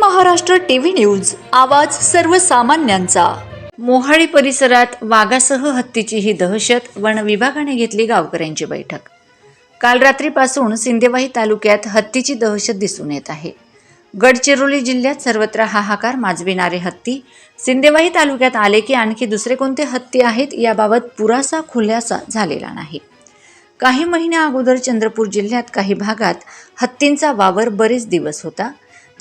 Maharashtra TV news आवाज सर्वसामान्यांचा. मोहाळी परिसरात वाघासह हत्तीची ही दहशत वन विभागाने घेतली गावकऱ्यांची बैठक. काल रात्रीपासून सिंदेवाही तालुक्यात हत्तीची दहशत दिसून येत आहे. गडचिरोली जिल्ह्यात सर्वत्र हाहाकार माजविणारे हत्ती. सिंदेवाही तालुक्यात आले की आणखी दुसरे कोणते हत्ती आहेत याबाबत पुरासा खुलासा झालेला नाही. काही महिन्या अगोदर चंद्रपूर जिल्ह्यात काही भागात हत्तींचा वावर बरेच दिवस होता.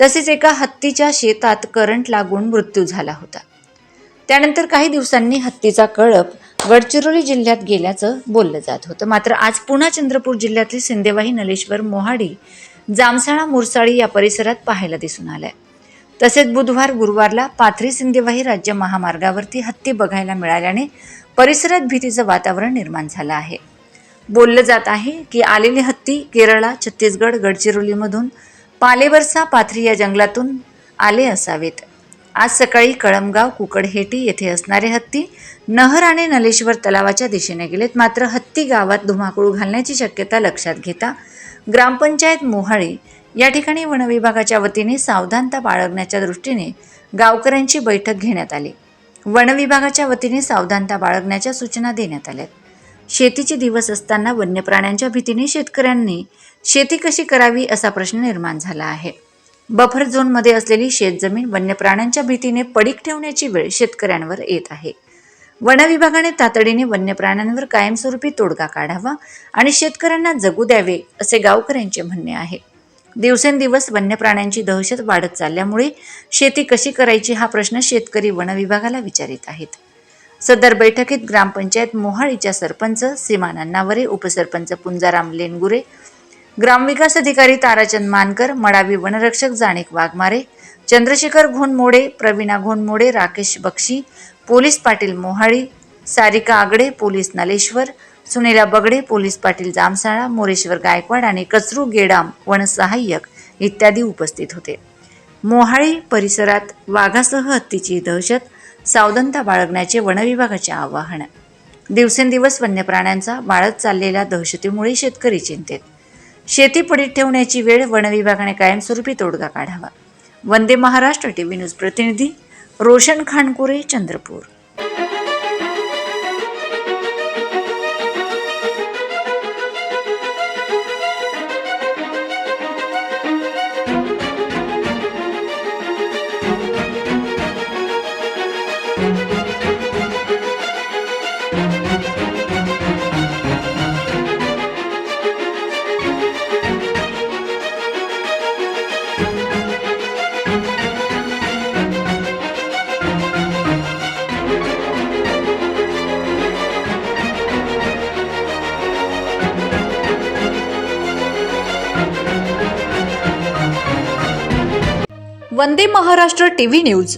तसेच एका हत्तीच्या शेतात करंट लागून मृत्यू झाला होता. त्यानंतर काही दिवसांनी हत्तीचा कळप गडचिरोली जिल्ह्यात गेल्याचं बोललं जात होतं. मात्र आज पुन्हा चंद्रपूर जिल्ह्यातील सिंदेवाही नलेश्वर मोहाडी जामसाळा मुरसाळी या परिसरात पाहायला दिसून आलाय. तसेच बुधवार गुरुवारला पाथरी सिंदेवाही राज्य महामार्गावरती हत्ती बघायला मिळाल्याने परिसरात भीतीचं वातावरण निर्माण झालं आहे. बोललं जात आहे की आलेली हत्ती केरळा छत्तीसगड गडचिरोलीमधून पालेवरसा पाथरी या जंगलातून आले असावेत. आज सकाळी कळमगाव कुकडहेटी येथे असणारे हत्ती नहर आणि नलेश्वर तलावाच्या दिशेने गेलेत. मात्र हत्ती गावात धुमाकूळ घालण्याची शक्यता लक्षात घेता ग्रामपंचायत मोहाळी या ठिकाणी वनविभागाच्या वतीने सावधानता बाळगण्याच्या दृष्टीने गावकऱ्यांची बैठक घेण्यात आली. वनविभागाच्या वतीने सावधानता बाळगण्याच्या सूचना देण्यात आल्या शेतीचे दिवस असताना वन्य प्राण्यांच्या भीतीने शेतकऱ्यांनी शेती कशी करावी असा प्रश्न निर्माण झाला आहे. बफर झोनमध्ये असलेली शेतजमीन वन्य प्राण्यांच्या भीतीने पडीक ठेवण्याची वेळ शेतकऱ्यांवर येत आहे. वन विभागाने तातडीने वन्य प्राण्यांवर कायमस्वरूपी तोडगा काढावा आणि शेतकऱ्यांना जगू द्यावे असे गावकऱ्यांचे म्हणणे आहे. दिवसेंदिवस वन्य प्राण्यांची दहशत वाढत चालल्यामुळे शेती कशी करायची हा प्रश्न शेतकरी वन विभागाला विचारित आहेत. सदर बैठकीत ग्रामपंचायत मोहाळीच्या सरपंच सीमा नन्नावरे उपसरपंच पुंजाराम लेनगुरे ग्रामविकास अधिकारी ताराचंद मानकर मडावी वनरक्षक Janik Waghmare Chandrashekhar Ghonmode Pravina Ghonmode Rakesh Bakshi police patil Mohali Sarika Agade police Naleshwar Sunela Bagade police patil Jamsala Moreshwar Gaikwad आणि कचरू गेडाम वनसहाय्यक इत्यादी उपस्थित होते. मोहाळी परिसरात वाघासह हत्तीची दहशत सावधानता बाळगण्याचे वनविभागाचे आवाहन. दिवसेंदिवस वन्य प्राण्यांचा वाढत चाललेल्या दहशतीमुळे शेतकरी चिंतेत. शेती पडीत ठेवण्याची वेळ वनविभागाने कायमस्वरूपी तोडगा काढावा. वंदे महाराष्ट्र टीव्ही न्यूज प्रतिनिधी रोशन खानकुरे चंद्रपूर. Vande Maharashtra TV news.